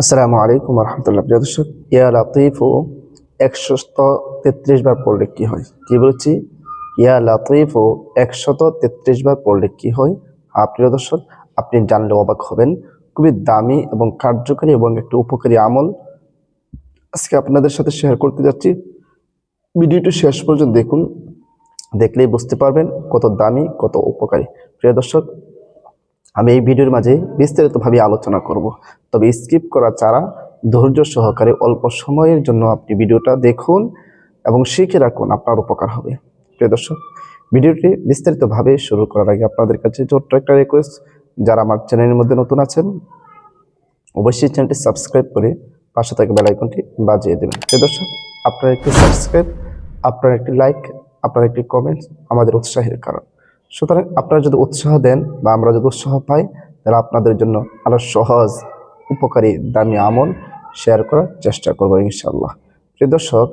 আসসালামু আলাইকুম রহমতুল্লাহ প্রিয় দর্শক, ইয়া লাতিফ ও একশত তেত্রিশ বার পড়লে কি হয়? কি বলছি? ইয়া লাতিফ ও একশত তেত্রিশ বার পড়লে কি হয়? হ্যাঁ প্রিয় দর্শক, আপনি জানলে অবাক হবেন। খুবই দামি এবং কার্যকরী এবং একটি উপকারী আমল। আজকে আপনাদের সাথে শেয়ার করতে যাচ্ছি। ভিডিওটি শেষ পর্যন্ত দেখুন। দেখলেই বুঝতে পারবেন কত দামি, কত উপকারী। প্রিয় দর্শক আমি এই ভিডিওর মাঝে বিস্তারিতভাবে আলোচনা করব। তবে স্কিপ করা ছাড়া ধৈর্য সহকারে অল্প সময়ের জন্য আপনি ভিডিওটা দেখুন এবং শিখে রাখুন, আপনার উপকার হবে। প্রিয় দর্শক, ভিডিওটি বিস্তারিতভাবে শুরু করার আগে আপনাদের কাছে ছোট্ট একটা রিকোয়েস্ট যারা আমার চ্যানেলের মধ্যে নতুন আছেন, অবশ্যই চ্যানেলটি সাবস্ক্রাইব করে পাশে থাকা বেল আইকনটি বাজিয়ে দেবেন। প্রিয় দর্শক, আপনার একটি সাবস্ক্রাইব আপনার একটি লাইক আপনার একটি কমেন্ট আমাদের উৎসাহের কারণ। সুতরাং আপনারা যদি উৎসাহ দেন বা আমরা যদি উৎসাহ পাই, তাহলে আপনাদের জন্য আরও সহজ, উপকারী, দামি আমল শেয়ার করার চেষ্টা করব ইনশাল্লাহ প্রিয় দর্শক,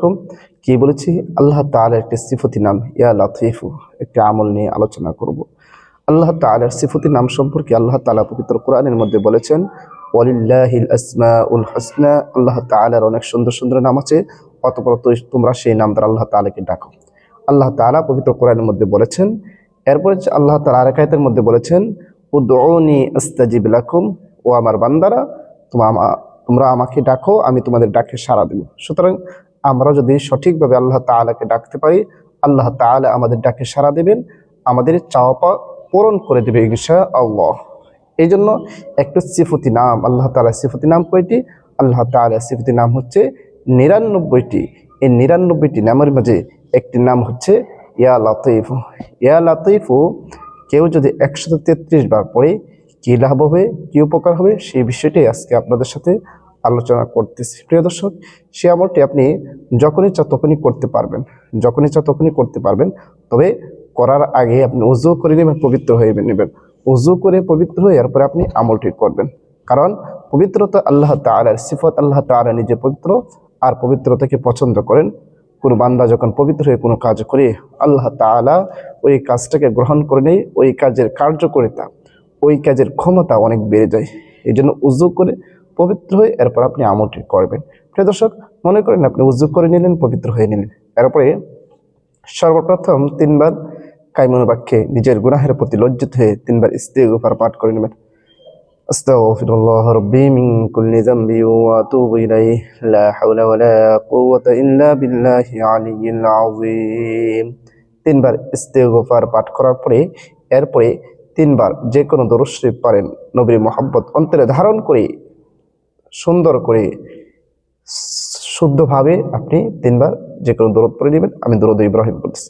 কি বলেছি? আল্লাহ তাআলা একটি সিফতি নাম, ইয়া লাতিফু, একটি আমল নিয়ে আলোচনা করব। আল্লাহ তাআলার সিফতি নাম সম্পর্কে আল্লাহ তাআলা পবিত্র কোরআনের মধ্যে বলেছেন হাসনা আল্লাহ তাআলার অনেক সুন্দর সুন্দর নাম আছে, অতপর তোমরা সেই নাম দ্বারা আল্লাহ তাআলাকে ডাকো। আল্লাহ তাআলা পবিত্র কোরআনের মধ্যে বলেছেন এরপরে আল্লাহ তাআলা আরেক আয়াতের মধ্যে বলেছেন, উদউনি আস্তাজিব লাকুম, ও আমার বান্দারা তোমরা তোমরা আমাকে ডাকো, আমি তোমাদের ডাকে সাড়া দেব। সুতরাং আমরা যদি সঠিকভাবে আল্লাহ তাআলাকে ডাকতে পারি, আল্লাহ তাআলা আমাদের ডাকে সাড়া দেবেন, আমাদের চাওয়া পূরণ করে দেবে ইনশা আল্লাহ। এই জন্য একটা সিফতি নাম, আল্লাহ তালা সিফতি নাম কয়টি? আল্লাহ তাআলা সিফতি নাম হচ্ছে নিরানব্বইটি। এই নিরানব্বইটি নামের মাঝে একটি নাম হচ্ছে ইয়া লাতিফ, ইয়া লাতিফু, কেউ যদি একশত তেত্রিশ বার পড়ে, কী লাভ হবে, কী উপকার হবে, সেই বিষয়টি আজকে আপনাদের সাথে আলোচনা করতেছি। প্রিয় দর্শক, সে আমলটি আপনি যখনই চা তখনই করতে পারবেন, যখনই চা তখনই করতে পারবেন, তবে করার আগে আপনি উজু করে নেবেন, পবিত্র হয়ে নেবেন। উজু করে পবিত্র হয়ে এরপরে আপনি আমলটি করবেন। কারণ পবিত্রতা আল্লাহ তাআলার, সিফত আল্লাহ তাআলা নিজে পবিত্র, আর পবিত্রতাকে পছন্দ করেন কোনো বান্দা যখন পবিত্র হয়ে কোনো কাজ করে, আল্লাহ তাআলা ওই কাজটাকে গ্রহণ করে নেই, ওই কাজের কার্যকরিতা, ওই কাজের ক্ষমতা অনেক বেড়ে যায়। এই জন্য উজু করে পবিত্র হয়ে এরপর আপনি আমলটি করবেন। প্রিয় দর্শক, মনে করেন আপনি উজু করে নিলেন, পবিত্র হয়ে নিলেন। এরপরে সর্বপ্রথম তিনবার কাইমন বাক্যে নিজের গুনাহের প্রতি লজ্জিত হয়ে তিনবার স্ত্রী ইস্তেগফার পাঠ করে নেবেন। أستغفر الله ربي من كل ذنب وأتوب إليه. لا حول ولا قوة إلا بالله العلي العظيم. তিনবার ইস্তেগফার পাঠ করার পরে, এরপরে তিনবার যে কোনো দরুদ শরীফ পারেন নবীর মোহাম্মত অন্তরে ধারণ করে, সুন্দর করে, শুদ্ধভাবে আপনি তিনবার যে কোনো দরদ পড়ে নেবেন। আমি দরদ ইব্রাহিম বলছি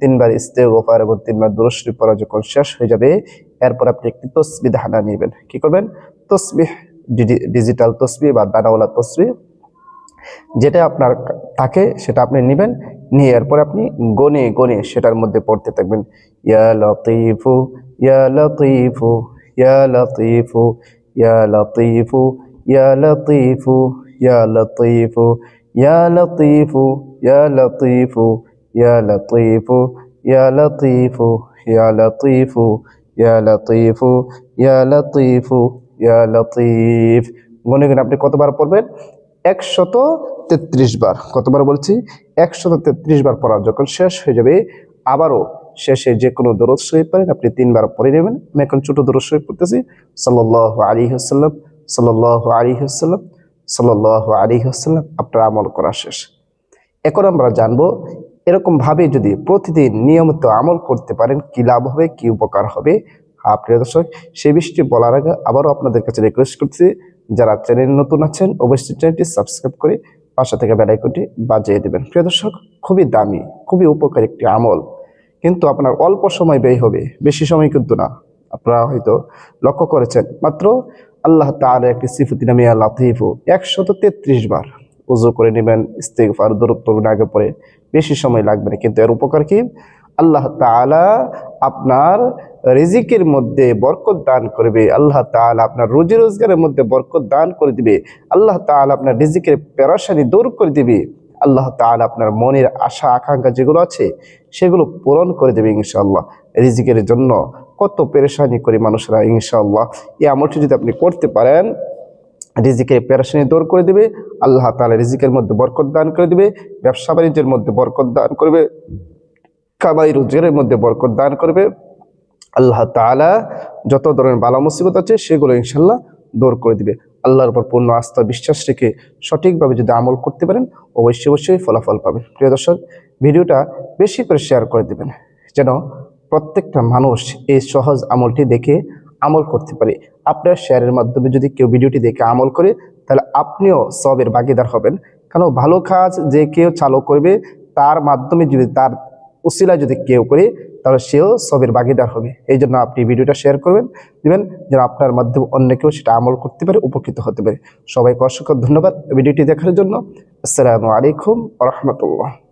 তিনবার ইস্তেগফার এবং তিনবার দুরুশরী পড়া যখন শেষ হয়ে যাবে, এরপর আপনি একটি তসবি দানা নেবেন। কি করবেন? তসবিহ ডিজিটাল তসবি বা দানাওয়ালা তসবি যেটা আপনার থাকে সেটা আপনি নেবেন, নিয়ে এরপর আপনি গনে গনে সেটার মধ্যে পড়তে থাকবেন। ইয়া লতিফু ইয়া লতিফু ইয়া লতিফু ইয়া লতিফু ইয়া লতিফু ইয়া লতিফু ইয়া লতিফু ইয়া লতিফু ইয়া লতিফু ইয়া লতিফু ইয়া লতিফু ইয়া লতিফু ইয়া লতিফু ইয়া লতিফ মনে গনে আপনি কতবার পড়বেন? একশত তেত্রিশ বার। কতবার বলছি? একশত তেত্রিশ বার পড়া যখন শেষ হয়ে যাবে, আবারও শেষে যে কোনো দরদ শরীফ পারেন আপনি তিনবার পড়ে নেবেন। আমি এখন ছোট দরদ শরীফ পড়তেছি। সাল্লাহ আলী হাসাল্লাম সাল্লাহ আলী হাসাল্লাম সাল্লাহ আলী হাসাল্লাম আপনার আমল করা শেষ। এখন আমরা জানব এরকম ভাবে যদি প্রতিদিন নিয়মিত আমল করতে পারেন, কি লাভ হবে, কি উপকার হবে? হ্যাঁ প্রিয় দর্শক, সেই বিষয়টি বলার আগে আবারও আপনাদের কাছে রিকোয়েস্ট করছি, যারা চ্যানেল নতুন আছেন, অবশ্যই চ্যানেলটি সাবস্ক্রাইব করে পাশে থেকে বেলাইকনটি বাজিয়ে দেবেন। প্রিয় দর্শক, খুবই দামি, খুবই উপকারী একটি আমল। কিন্তু আপনার অল্প সময় ব্যয় হবে, বেশি সময় কিন্তু না। আপনারা হয়তো লক্ষ্য করেছেন, মাত্র আল্লাহ তাআলা একটি সিফতি নামে লাতিফু একশত তেত্রিশ বার উজু করে নেবেন, ইস্তেগফার, দরুদ করবেন আগে পরে বেশি সময় লাগবে না। কিন্তু এর উপকার কি? আল্লাহ তাআলা আপনার রিজিকের মধ্যে বরকত দান করবে। আল্লাহ তাআলা আপনার রুজি রোজগারের মধ্যে বরকত দান করে দিবে। আল্লাহ তাআলা আপনার রিজিকের পেরাশানি দূর করে দিবে। আল্লাহ তাআলা আপনার মনের আশা, আকাঙ্ক্ষা যেগুলো আছে, সেগুলো পূরণ করে দেবে ইনশাআল্লাহ। রিজিকের জন্য কত পেরেশানি করে মানুষরা ইনশাআল্লাহ। এই আমলটি যদি আপনি করতে পারেন রিজিকের পেরেশানি দূর করে দেবে, আল্লাহ তাআলা রিজিকের মধ্যে বরকত দান করে দেবে, ব্যবসা বাণিজ্যের মধ্যে বরকত দান করবে, কামাই রোজগারের মধ্যে বরকত দান করবে। আল্লাহ তাআলা যত ধরনের বালা মুসিবত আছে সেগুলো ইনশাল্লাহ দূর করে দিবে। আল্লাহর উপর পূর্ণ আস্থা বিশ্বাস রেখে সঠিকভাবে যদি আমল করতে পারেন, অবশ্যই অবশ্যই ফলাফল পাবেন। প্রিয় দর্শক, ভিডিওটা বেশি করে শেয়ার করে দেবেন, যেন প্রত্যেকটা মানুষ এই সহজ আমলটি দেখে আমল করতে পারে। আপনার শেয়ারের মাধ্যমে যদি কেউ ভিডিওটি দেখে আমল করে, তাহলে আপনিও সবের ভাগিদার হবেন। কারণ ভালো কাজ যে কেউ চালু করবে, তার মাধ্যমে যদি, তার উসিলা যদি কেউ করে, তাহলে সেও সবের ভাগিদার হবে। এই জন্য আপনি ভিডিওটা শেয়ার করবেন। দিবেন যেন আপনার মাধ্যমে অন্য কেউ সেটা আমল করতে পারে, উপকৃত হতে পারে। সবাইকে অসংখ্য ধন্যবাদ ভিডিওটি দেখার জন্য। আসসালামু আলাইকুম রহমতুল্লাহ।